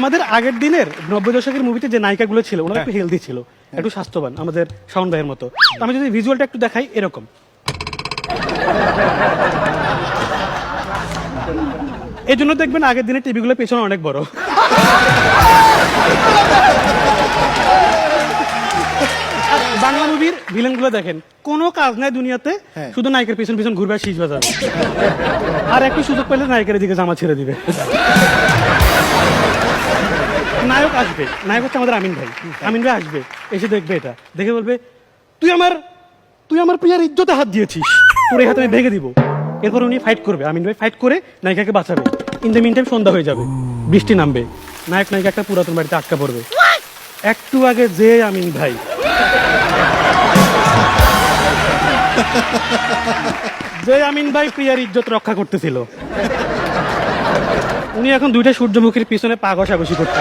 আমাদের আগের দিনের নব্বই দশকের মুভিতে যে নায়িকাগুলো ছিল ওনারা একটু হেলদি ছিল একটু স্বাস্থ্যবান আমাদের শাওন ভাইয়ের মতো। আমি যদি ভিজুয়ালটা একটু দেখাই এরকম। এই জন্য দেখবেন আগের দিনের টিভিগুলো পেছনে অনেক বড়। বাংলা মুভির ভিলেনগুলো দেখেন কোনো কাজ নাই দুনিয়াতে শুধু নায়কের পিছন পিছন ঘুরবে শীষ বাজাবে। আর একটু সুযোগ পেলে নায়কের দিকে জামা ছেড়ে দিবে। নায়ক আসবে। নায়ক হচ্ছে আমাদের আমিন ভাই। আমিন ভাই আসবে এসে দেখবে এটা। দেখে বলবে তুই আমার তুই আমার প্রিয়ার ইজ্জতে হাত দিয়েছিস। তোর এই হাতে আমি ভেঙে দিব। এরপর উনি ফাইট করবে। আমিন ভাই ফাইট করে নায়িকাকে বাঁচাবে। ইন দ্য মিন টাইম সন্ধ্যা হয়ে যাবে। বৃষ্টি নামবে। নায়ক নায়িকা একটা পুরাতন বাড়িতে আটকা পড়বে। একটু আগে যে আমিন ভাই। যে আমিন ভাই প্রিয়ার ইজ্জত রক্ষা করতেছিল। উনি এখন দুইটা সূর্যমুখীর পিছনে পা ঘষাঘষি করতে